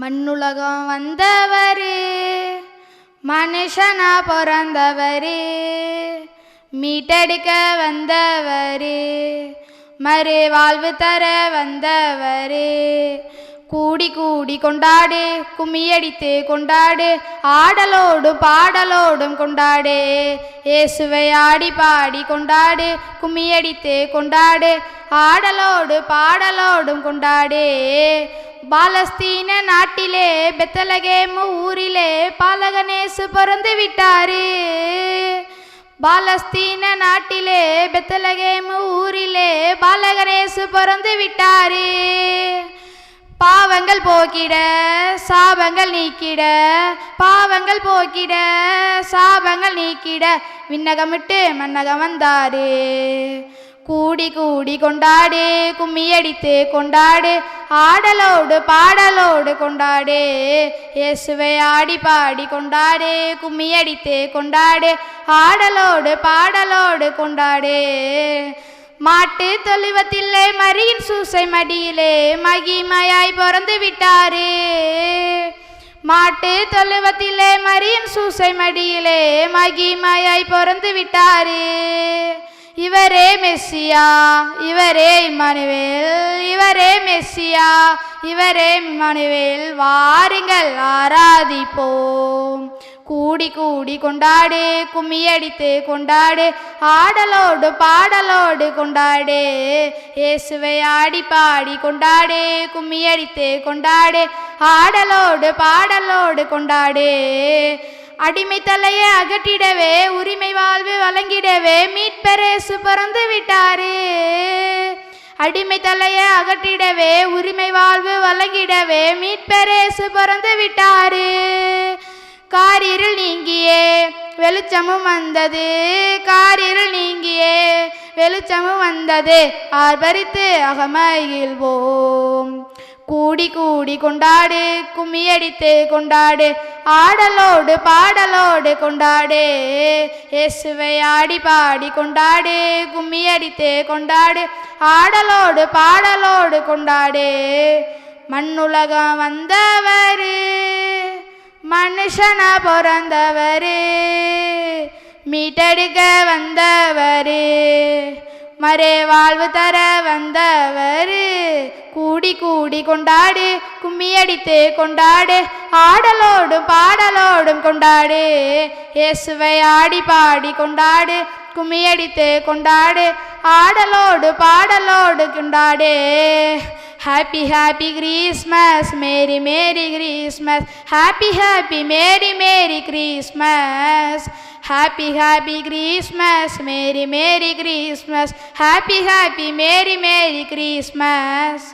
மண்ணுலகம் வந்தவரே மனுஷனா பிறந்தவரே மீட்டெடுக்க வந்தவரே மறு வாழ்வு தர வந்தவரே. கூடி கூடி கொண்டாடு கும்மியடித்து கொண்டாடு ஆடலோடும் பாடலோடும் கொண்டாடு. இயேசுவை ஆடி பாடி கொண்டாடு கும்மியடித்து கொண்டாடு ஆடலோடு பாடலோடும் கொண்டாடு. பாலஸ்தீன நாட்டிலே பெத்தலகேமு ஊரிலே பாலகணேசு பிறந்து விட்டாரு பாலஸ்தீன நாட்டிலே பெத்தலகேமு ஊரிலே பாலகணேசு பிறந்து விட்டாரு பாவங்கள் போக்கிட சாபங்கள் நீக்கிட பாவங்கள் போக்கிட சாபங்கள் நீக்கிட விண்ணகமிட்டு மன்னகம் வந்தாரு. கூடி கூடி கொண்டாடு கும்மியடித்து கொண்டாடு ஆடலோடு பாடலோடு கொண்டாடே. இயேசுவை ஆடி பாடி கொண்டாடே. கும்மியடித்து கொண்டாடே. ஆடலோடு பாடலோடு கொண்டாடே. மாட்டு தொழுவத்திலே மரியின் சூசை மடியிலே மகிமையாய் பிறந்து விட்டாரே. மாட்டு தொழுவத்திலே மரியின் சூசை மடியிலே மகிமையாய் பிறந்து விட்டாரே. இவரே மெஸ்ஸியா இவரே இமானுவேல் இவரே மெஸ்ஸியா இவரே மனுவேல் வாருங்கள் ஆராதிப்போம். கூடி கூடி கொண்டாடு கும்மியடித்து கொண்டாடு ஆடலோடு பாடலோடு கொண்டாடு. இயேசுவை ஆடி பாடி கொண்டாடு கும்மியடித்து கொண்டாடு ஆடலோடு பாடலோடு கொண்டாடு. அடிமை தலையை அகற்றிடவே உரிமை வாழ்வு வழங்கிடவே மீட்பரேசு பிறந்து விட்டாரே. அடிமை தலையை அகற்றிடவே உரிமை வாழ்வு வழங்கிடவே மீட்பரேசு பிறந்து விட்டாரு. காரிருள் நீங்கியே வெளிச்சமும் வந்தது. காரிருள் நீங்கியே வெளிச்சமும் வந்தது. ஆர்பரித்து அகமகிழ்வோம். கூடி கூடி கொண்டாடு கும்மியடித்து கொண்டாடு ஆடலோடு பாடலோடு கொண்டாடு. இயேசுவை ஆடி பாடி கொண்டாடு கும்மியடித்து கொண்டாடு ஆடலோடு பாடலோடு கொண்டாடு. மண்ணுலகம் வந்தவர் மனுஷனா பிறந்தவர் மீட்டெடுக்க வந்தவர். மறே வாழ்வு தர வந்தவர். கூடி கூடி கொண்டாடு கும்மியடித்து கொண்டாடு ஆடலோடும் பாடலோடும் கொண்டாடு. இயேசுவை ஆடி பாடி கொண்டாடு கும்மியடித்து கொண்டாடு ஆடலோடு பாடலோடு கொண்டாடு. Happy happy Christmas merry merry Christmas happy happy merry merry Christmas Happy, happy Christmas, Merry, Merry Christmas. Happy, happy, Merry, Merry Christmas.